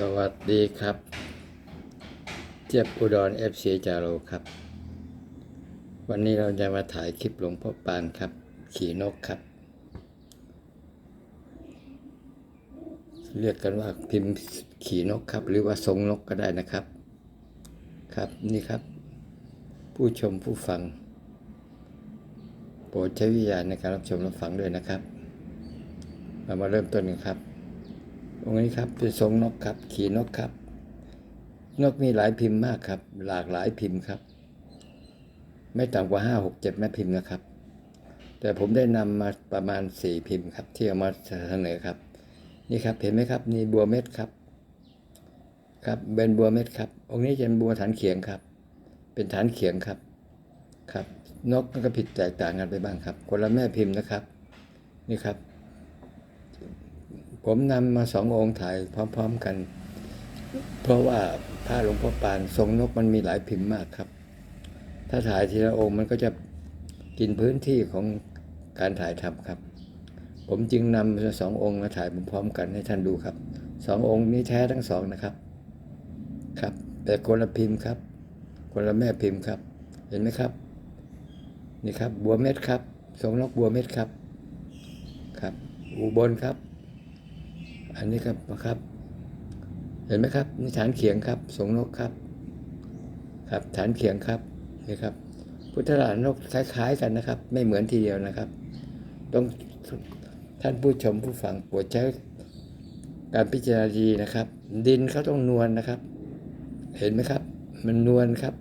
สวัสดีครับ เจี๊ยบอุดรเอฟซีจาโรครับ วันนี้เราจะมาถ่ายคลิปหลวงพ่อปานครับ ขี่นกครับ เรียกกันว่าพิมพ์ขี่นกครับ หรือว่าทรงนกก็ได้นะครับ ครับนี่ครับ ผู้ชมผู้ฟัง โปรดใช้วิญญาณในการรับชมรับฟังด้วยนะครับ เรามาเริ่มต้นกันครับ ตรงนี้ครับเป็นทรงนกครับ ขี่นกครับ นกมีหลายพิมพ์มากครับ หลากหลายพิมพ์ครับ ไม่ต่ำกว่าห้าหกเจ็ดแม่พิมพ์นะครับ แต่ผมได้นำมาประมาณสี่พิมพ์ครับ ที่เอามาเสนอครับ นี่ครับเห็นไหมครับนี่บัวเม็ดครับ ครับเป็นบัวเม็ดครับ องค์นี้จะเป็นบัวฐานเขียงครับ เป็นฐานเขียงครับครับ นกก็ผิดแตกต่างกันไปบ้างครับ คนละแม่พิมพ์นะครับ นี่ครับ ผมนำมาสององค์ถ่ายพร้อม ๆกัน เพราะว่าผ้าหลวงพ่อปานทรงนกมันมีหลายพิมพ์มากครับ ถ้าถ่ายทีละองค์มันก็จะกินพื้นที่ของการถ่ายทำครับ ผมจึงนำสององค์มาถ่ายพร้อมๆกันให้ท่านดูครับสององค์นี้แท้ทั้งสองนะครับ ครับ แต่คนละพิมพ์ครับ คนละแม่พิมพ์ครับ เห็นไหมครับ นี่ครับ บัวเม็ดครับทรงนกบัวเม็ดครับ ครับ อุบลครับ อันนี้ครับนะครับ เห็นไหมครับนี่ฐานเขียงครับสงนกครับ ครับฐานเขียงครับนี่ครับ พุทธลานนกคล้าย ๆ กันนะครับ ไม่เหมือนทีเดียวนะครับ ต้องท่านผู้ชมผู้ฟังโปรดใช้การพิจารณาดีนะครับ ดินเขาต้องนวลนะครับ เห็นไหมครับ มันนวลครับ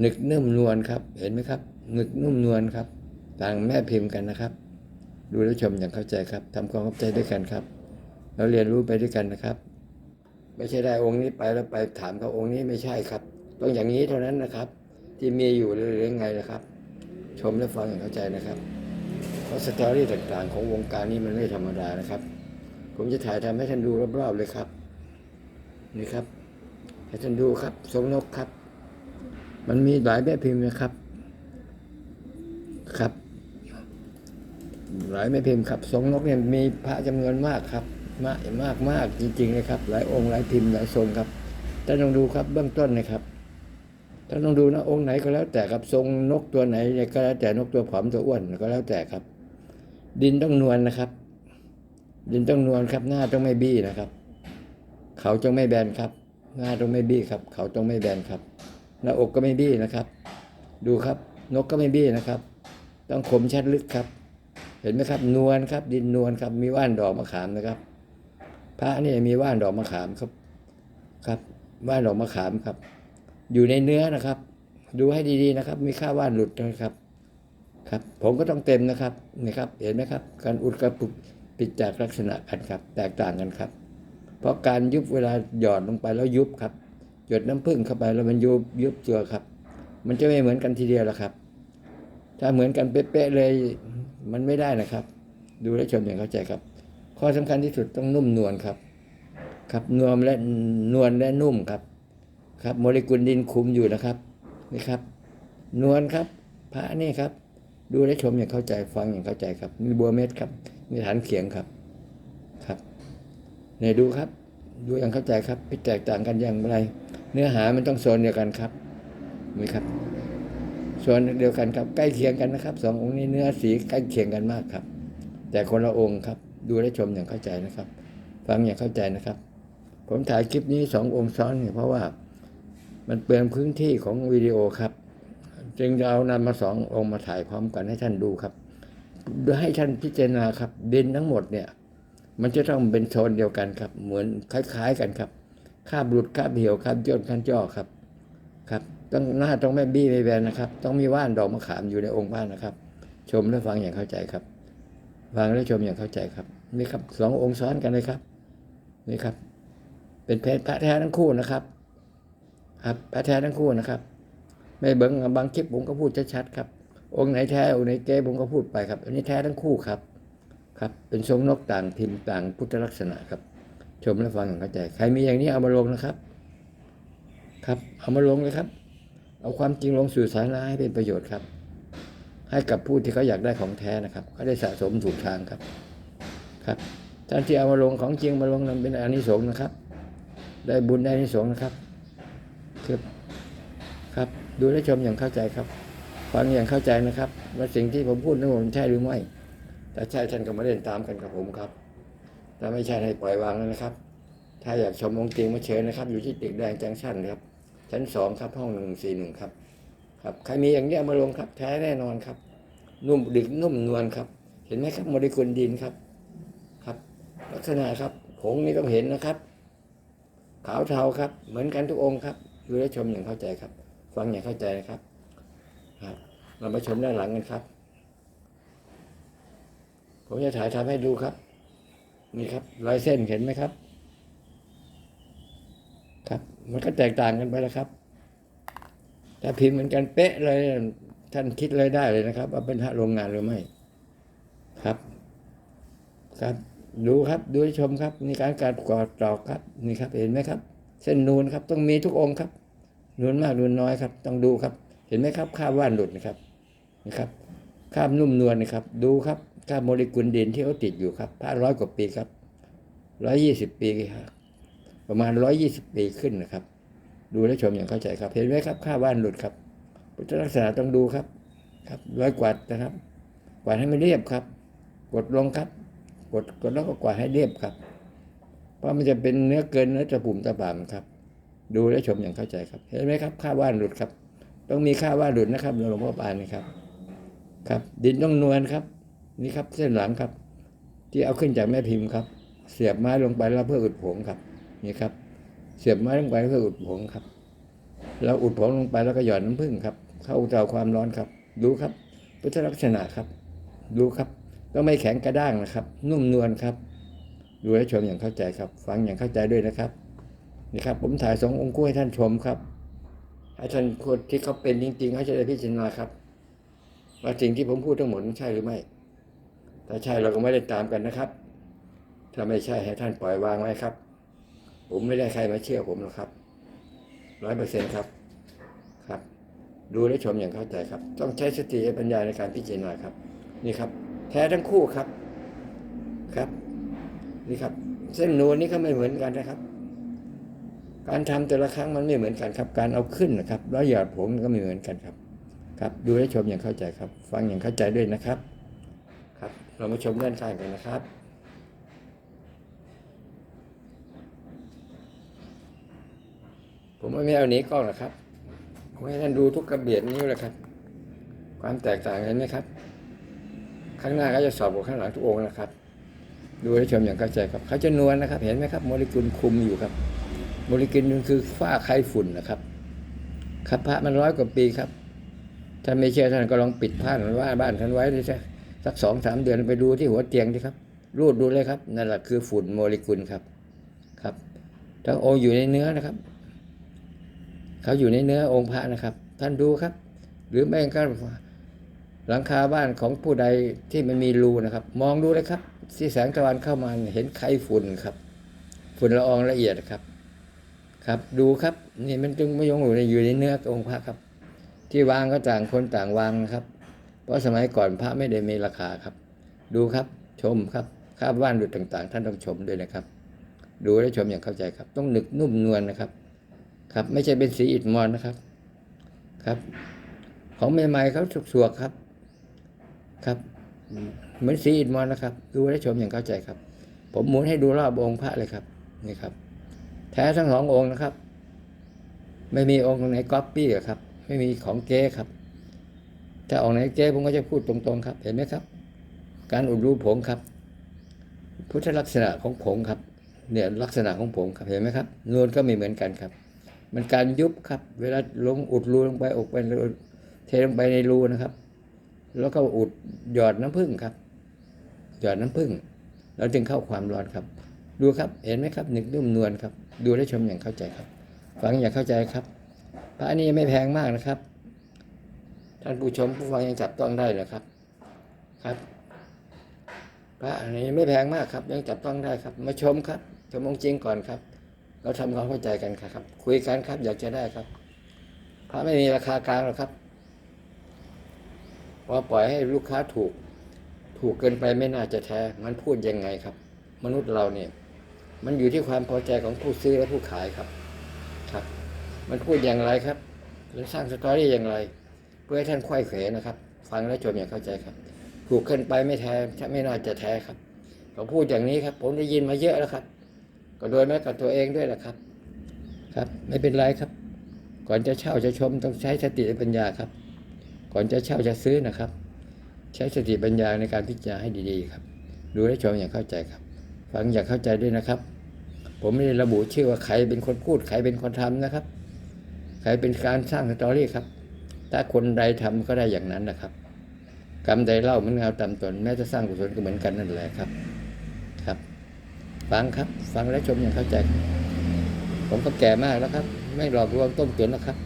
หนึกนุ่มนวลครับ เห็นไหมครับหนึกนุ่มนวลครับ ต่างแม่พิมพ์กันนะครับ ดูและชมอย่างเข้าใจครับทำความเข้าใจด้วยกันครับเราเรียนรู้ไปด้วยกันนะครับ ไม่ใช่ได้องค์นี้ไปแล้วไปถามเขาองค์นี้ไม่ใช่ครับ ต้องอย่างนี้เท่านั้นนะครับ ที่มีอยู่หรือยังไงนะครับ ชมและฟังอย่างเข้าใจนะครับ เพราะสตอรี่ต่างๆ ของวงการนี้มันไม่ธรรมดานะครับ ผมจะถ่ายทำให้ท่านดูรอบๆเลยครับ นี่ครับให้ท่านดูครับทรงนกครับ มันมีหลายแบบพิมพ์นะครับครับ หลายแม่พิมพ์ครับทรงนกเนี่ยมีพระจำนวนมากครับ มากมากมากจริงๆเลยครับ หลายองค์หลายพิมพ์หลายทรงครับท่านต้องดูครับเบื้องต้นนะครับท่านต้องดูนะองค์ไหนก็แล้วแต่ครับทรงนกตัวไหนเนี่ยก็แล้วแต่นกตัวผอมตัวอ้วนก็แล้วแต่ครับ ดินต้องนวลนะครับ ดินต้องนวลครับ หน้าต้องไม่บี้นะครับ เขาต้องไม่แบนครับ หน้าต้องไม่บี้ครับ เขาต้องไม่แบนครับหน้าอกก็ไม่บี้นะครับ ดูครับ นกก็ไม่บี้นะครับ ต้องคมชัดลึกครับ เห็นไหมครับ นวลครับ ดินนวลครับ มีว่านดอกมะขามนะครับ พระนี่มีว่านดอกมะขามครับ ครับ ว่านดอกมะขามครับ อยู่ในเนื้อนะครับ ดูให้ดีๆนะครับ มีค่าว่านหลุดนะครับ ครับ ผมก็ต้องเต็มนะครับนี่ครับ เห็นไหมครับ การอุดกระปุกปิดจากลักษณะกันครับ แตกต่างกันครับ เพราะการยุบเวลาหย่อดลงไปแล้วยุบครับ หยดน้ำผึ้งเข้าไปแล้วมันยุบยุบตัวครับ มันจะไม่เหมือนกันทีเดียวหรอกครับ ถ้าเหมือนกันเป๊ะๆเลยมันไม่ได้นะครับ ดูและชมอย่างเข้าใจครับ ข้อสำคัญที่สุดต้องนุ่มนวลครับ ครับนวลและนวลและนุ่มครับ ครับ โมเลกุลดินคุมอยู่นะครับนี่ครับ นวลครับ พระนี่ครับ ดูและชมอย่างเข้าใจฟังอย่างเข้าใจครับ มีบัวเม็ดครับมีฐานเขียงครับครับเนี่ยดูครับ ดูอย่างเข้าใจครับพิแตกต่างกันอย่างไร เนื้อหามันต้องโซนเดียวกันครับนี่ครับ ส่วนเดียวกันครับใกล้เคียงกันนะครับสององค์นี้เนื้อสีใกล้เคียงกันมากครับ แต่คนละองค์ครับ ดูและชมอย่างเข้าใจนะครับ ฟังอย่างเข้าใจนะครับ ผมถ่ายคลิปนี้สององค์ซ้อนเนี่ยเพราะว่ามันเปลืองพื้นที่ของวิดีโอครับ จึงจะเอานำมาสององค์มาถ่ายพร้อมกันให้ท่านดูครับโดยให้ท่านพิจารณาครับดินทั้งหมดเนี่ย มันจะต้องเป็นโซนเดียวกันครับ เหมือนคล้าย ๆ กันครับคาบหลุดคาบเหี่ยวคาบย่นคาบจ่อครับครับ ต้องหน้าต้องไม่บี้ไม่แบนนะครับ ต้องมีว่านดอกมะขามอยู่ในองค์บ้านนะครับ ชมและฟังอย่างเข้าใจครับ ฟังและชมอย่างเข้าใจครับ นี่ครับสององค์ซ้อนกันเลยครับ นี่ครับ เป็นเพชรพระแท้ทั้งคู่นะครับครับพระแท้ทั้งคู่นะครับ ไม่เบิ้งบางคลิปผมก็พูดชัดๆครับ องค์ไหนแท้องค์ไหนเก๊ผมก็พูดไปครับ อันนี้แท้ทั้งคู่ครับ ครับ เป็นทรงนกต่างพิมพ์ต่างพุทธลักษณะครับ ชมและฟังอย่างเข้าใจ ใครมีอย่างนี้เอามาลงนะครับ ครับ เอามาลงเลยครับ เอาความจริงลงสู่สารณะให้เป็นประโยชน์ครับ ให้กับผู้ที่เขาอยากได้ของแท้นะครับเขาได้สะสมถูกทางครับ ครับท่านที่เอามาลงของจริงมาลงนั้นเป็นอนิสงส์นะครับ ได้บุญได้อนิสงส์นะครับครับครับ ดูและชมอย่างเข้าใจครับ ฟังอย่างเข้าใจนะครับ ว่าสิ่งที่ผมพูดนั้นผมใช่หรือไม่แต่ใช่ท่านก็มาเล่นตามกันกับผมครับถ้าไม่ใช่ให้ปล่อยวางแล้วนะครับ ถ้าอยากชมองค์จริงมาเชิญนะครับ อยู่ที่ตึกแดงจังชั่นครับ ชั้นสองครับห้องหนึ่งสี่หนึ่งครับ ครับใครมีอย่างเงี้ยมาลงครับแท้แน่นอนครับ นุ่มดึกนุ่มนวลครับ เห็นไหมครับโมเลกุลดินครับ ครับ ลักษณะครับผงนี่ต้องเห็นนะครับ ขาวเทาครับ เหมือนกันทุกองค์ครับดูและชมอย่างเข้าใจครับ ฟังอย่างเข้าใจนะครับครับ เรามาชมด้านหลังกันครับ ผมจะถ่ายทำให้ดูครับ นี่ครับรอยเส้นเห็นไหมครับ ครับ มันก็แตกต่างกันไปแล้วครับถ้าพิมพ์เหมือนกันเป๊ะเลย ท่านคิดเลยได้เลยนะครับ ว่าเป็นพระโรงงานหรือไม่ครับ ครับ ดูครับดูให้ชมครับนี่การการกอดตอกครับ นี่ครับ เห็นไหมครับ เส้นนูนครับ ต้องมีทุกองค์ครับนูนมากนูนน้อยครับ ต้องดูครับ เห็นไหมครับค่าว่านหลุดนะครับนะครับค่าบนุ่มนวลนะครับ ดูครับค่าบโมเลกุลดินที่เขาติดอยู่ครับพระร้อยกว่าปีครับร้อยยี่สิบปีครับ ประมาณร้อยยี่สิบปีขึ้นนะครับ ดูและชมอย่างเข้าใจครับ เห็นไหมครับ ค่าบว่านหลุดครับพุทธลักษณะต้องดูครับ ครับร้อยกวาดนะครับ กวาดให้มันเรียบครับ กดลงครับ กดกดแล้วก็กวาดให้เรียบครับ เพราะมันจะเป็นเนื้อเกินเนื้อตะปุ่มตะปามครับ ดูและชมอย่างเข้าใจครับ เห็นไหมครับ ค่าว่านหลุดครับ ต้องมีค่าว่านหลุดนะครับหลวงพ่อปานนะครับ ครับ ดินต้องนวลครับ นี่ครับเส้นหลังครับ ที่เอาขึ้นจากแม่พิมพ์ครับ เสียบไม้ลงไปแล้วเพื่ออุดผงครับ นี่ครับ เสียบไม้ลงไปเพื่ออุดผงครับ เราอุดผงลงไปแล้วก็หย่อนน้ำผึ้งครับ เข้าเตาความร้อนครับ ดูครับพุทธลักษณะครับ ดูครับต้องไม่แข็งกระด้างนะครับ นุ่มนวลครับ ดูและชมอย่างเข้าใจครับ ฟังอย่างเข้าใจด้วยนะครับนี่ครับ ผมถ่ายสององค์คู่ให้ท่านชมครับให้ท่านคนที่เขาเป็นจริงๆเขาจะได้พิจารณาครับ ว่าสิ่งที่ผมพูดทั้งหมดใช่หรือไม่ถ้าใช่เราก็ไม่ได้ตามกันนะครับ ถ้าไม่ใช่ให้ท่านปล่อยวางไว้ครับ ผมไม่ได้ใครมาเชื่อผมหรอกครับร้อยเปอร์เซ็นต์ครับ ครับ ดูและชมอย่างเข้าใจครับ ต้องใช้สติปัญญาในการพิจารณาครับ นี่ครับ แท้ทั้งคู่ครับ ครับ นี่ครับ เส้นนวลนี่ก็ไม่เหมือนกันนะครับ การทำแต่ละครั้งมันไม่เหมือนกันครับ การเอาขึ้นนะครับ แล้วหยอดผงก็ไม่เหมือนกันครับ ครับ ดูและชมอย่างเข้าใจครับ ฟังอย่างเข้าใจด้วยนะครับ ครับ เรามาชมด้านข้างกันนะครับ ผมไม่เอาหนีกล้องหรอกครับผมให้ท่านดูทุกกระเบียดนิ้วเลยครับ ความแตกต่างเห็นไหมครับ ข้างหน้าก็จะสอบกว่าข้างหลังทุกองค์นะครับ ดูและชมอย่างเข้าใจครับ เขาจะนวลนะครับ เห็นไหมครับ โมเลกุลคุมอยู่ครับ โมเลกุลมันคือฝ้าไข้ฝุ่นนะครับครับพระมันร้อยกว่าปีครับท่านไม่เชื่อท่านก็ลองปิดผ้าหรือว่าบ้านท่านไว้ดิสักสองสามเดือนไปดูที่หัวเตียงดิครับ รูดดูเลยครับนั่นแหละคือฝุ่นโมเลกุลครับครับทั้งโออยู่ในเนื้อนะครับ เขาอยู่ในเนื้อองค์พระนะครับ ท่านดูครับ หรือแม่งก็หลังคาบ้านของผู้ใดที่มันมีรูนะครับ มองดูเลยครับ ที่แสงตะวันเข้ามาเห็นไข้ฝุ่นครับ ฝุ่นละอองละเอียดครับ ครับ ดูครับนี่มันจึงไม่ยงอยู่ในอยู่ในเนื้อองค์พระครับ ที่วางก็ต่างคนต่างวางนะครับ เพราะสมัยก่อนพระไม่ได้มีราคาครับ ดูครับชมครับคาบว่านหลุดต่างๆ ท่านต้องชมด้วยนะครับ ดูและชมอย่างเข้าใจครับ ต้องหนึกนุ่มนวลนะครับ ครับ ไม่ใช่เป็นสีอิฐมอนนะครับ ครับ ของใหม่ๆเขาสวกๆครับ ครับ เหมือนสีอิฐมอนนะครับ ดูและชมอย่างเข้าใจครับ ผมหมุนให้ดูรอบองค์พระเลยครับ นี่ครับ แท้ทั้งสององค์นะครับ ไม่มีองค์ไหนก๊อปปี้ครับ ไม่มีของเก๊ครับ ถ้าองค์ไหนเก๊ผมก็จะพูดตรงๆครับ เห็นไหมครับ การอุดรูผงครับ พุทธลักษณะของผงครับ เนี่ยลักษณะของผงครับ เห็นไหมครับนวลก็ไม่เหมือนกันครับ มันการยุบครับ เวลาลงอุดรูลงไปอกไปเทลงไปในรูนะครับ แล้วก็อุดหยอดน้ำผึ้งครับ หยอดน้ำผึ้งแล้วจึงเข้าความร้อนครับ ดูครับเห็นไหมครับหนึกนุ่มนวลครับ ดูและชมอย่างเข้าใจครับฟังอย่างเข้าใจครับพระอันนี้ไม่แพงมากนะครับ ท่านผู้ชมผู้ฟังยังจับต้องได้เลยครับ ครับพระอันนี้ไม่แพงมากครับ ยังจับต้องได้ครับ มาชมครับชมองค์จริงก่อนครับ เราทำความเข้าใจกันครับ คุยกันครับ อยากจะได้ครับพระไม่มีราคากลางหรอกครับพอปล่อยให้ลูกค้าถูก ถูกเกินไปไม่น่าจะแท้มันพูดยังไงครับ มนุษย์เราเนี่ย มันอยู่ที่ความพอใจของผู้ซื้อและผู้ขายครับ ครับ มันพูดอย่างไรครับหรือสร้างสตอรี่อย่างไร เพื่อให้ท่านควายเขวนะครับ ฟังและชมอย่างเข้าใจครับ ถูกเกินไปไม่แท้ไม่น่าจะแท้ครับเขาพูดอย่างนี้ครับ ผมได้ยินมาเยอะแล้วครับ ก็โดยแม้กับตัวเองด้วยแหละครับ ครับ ไม่เป็นไรครับ ก่อนจะเช่าจะชมต้องใช้สติปัญญาครับ ก่อนจะเช่าจะซื้อนะครับ ใช้สติปัญญาในการพิจารณาให้ดีๆครับ ดูและชมอย่างเข้าใจครับ ฟังอย่างเข้าใจด้วยนะครับ ผมไม่ได้ระบุชื่อว่าใครเป็นคนพูดใครเป็นคนทำนะครับ ใครเป็นการสร้างสตอรี่ครับ ถ้าคนใดทำก็ได้อย่างนั้นนะครับ กรรมใดเล่าเหมันเงาตามตนแม้จะสร้างกุศลก็เหมือนกันนั่นแหละครับ ฟังครับ ฟังและชมอย่างเข้าใจ ผมก็แก่มากแล้วครับ ไม่หลอกลวงต้มตุ๋นนะครับ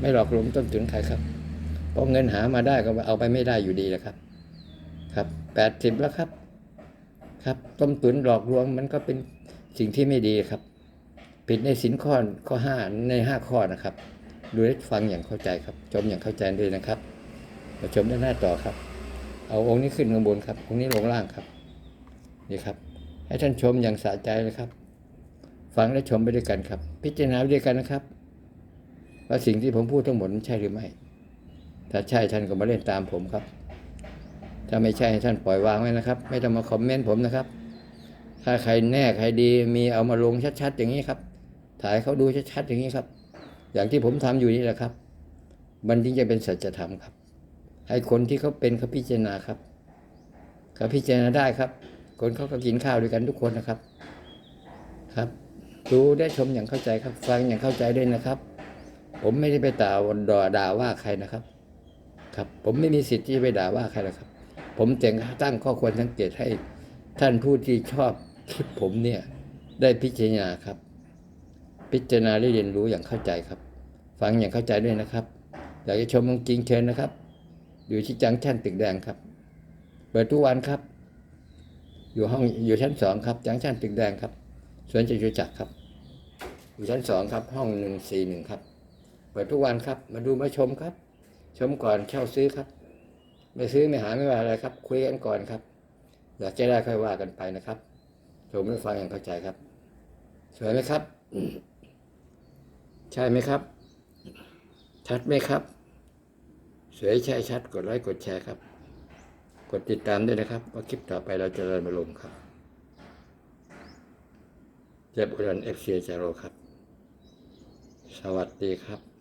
ไม่หลอกลวงต้มตุ๋นใครครับเพราะเงินหามาได้ก็เอาไปไม่ได้อยู่ดีแหละครับ ครับแปดสิบแล้วครับ ครับ ต้มตุ๋นหลอกลวงมันก็เป็นสิ่งที่ไม่ดีครับ ผิดในสินข้อข้อห้าในห้าข้อนะครับดูและฟังอย่างเข้าใจครับ ชมอย่างเข้าใจด้วยนะครับมาชมด้านหน้าต่อครับ เอาองค์นี้ขึ้นข้างบนครับ องค์นี้ลงล่างครับ นี่ครับ ให้ท่านชมอย่างสะใจเลยครับ ฟังและชมไปด้วยกันครับ พิจารณาไปด้วยกันนะครับ ว่าสิ่งที่ผมพูดทั้งหมดใช่หรือไม่ ถ้าใช่ท่านก็มาเล่นตามผมครับ ถ้าไม่ใช่ให้ท่านปล่อยวางไว้นะครับ ไม่ต้องมาคอมเมนต์ผมนะครับ ถ้าใครแน่ใครดีมีเอามาลงชัดๆอย่างนี้ครับ ถ่ายเขาดูชัดๆอย่างนี้ครับ อย่างที่ผมทำอยู่นี่แหละครับ มันถึงจะเป็นสัจธรรมครับ ให้คนที่เขาเป็นเขาพิจารณาครับเขาพิจารณาได้ครับ คนเขาก็กินข้าวด้วยกันทุกคนนะครับ ครับ ดูได้ชมอย่างเข้าใจครับ ฟังอย่างเข้าใจด้วยนะครับ ผมไม่ได้ไปด่าด่าด่าว่าใครนะครับ ครับ ผมไม่มีสิทธิ์ที่จะไปด่าว่าใครหรอกครับ ผมแต่งตั้งข้อควรสังเกตให้ท่านผู้ที่ชอบคลิปผมเนี่ย ได้พิจารณาครับ พิจารณาได้เรียนรู้อย่างเข้าใจครับ ฟังอย่างเข้าใจด้วยนะครับอยากจะชมจริงเชิญนะครับ อยู่ที่จังชั่นตึกแดงครับ เปิดทุกวันครับ อยู่ห้องอยู่ชั้นสองครับจังชั่นตึกแดงครับสวนจตุจักรครับ อยู่ชั้นสองครับ ห้องหนึ่งสี่หนึ่งครับเปิดทุกวันครับ มาดูมาชมครับ ชมก่อนเช่าซื้อครับ ไม่ซื้อไม่หาไม่ว่าอะไรครับ คุยกันก่อนครับ อยากจะได้ค่อยว่ากันไปนะครับชมและฟังอย่างเข้าใจครับ สวยไหมครับ ใช่ไหมครับ ชัดไหมครับ สวยใช่ชัดกดไลค์กดแชร์ครับ ดติดตามด้วยนะครับว่าคลิปต่อไปเราจะเริ่มมาลงครับเจ็บอุดรเอฟซีจาโรครับ สวัสดีครับ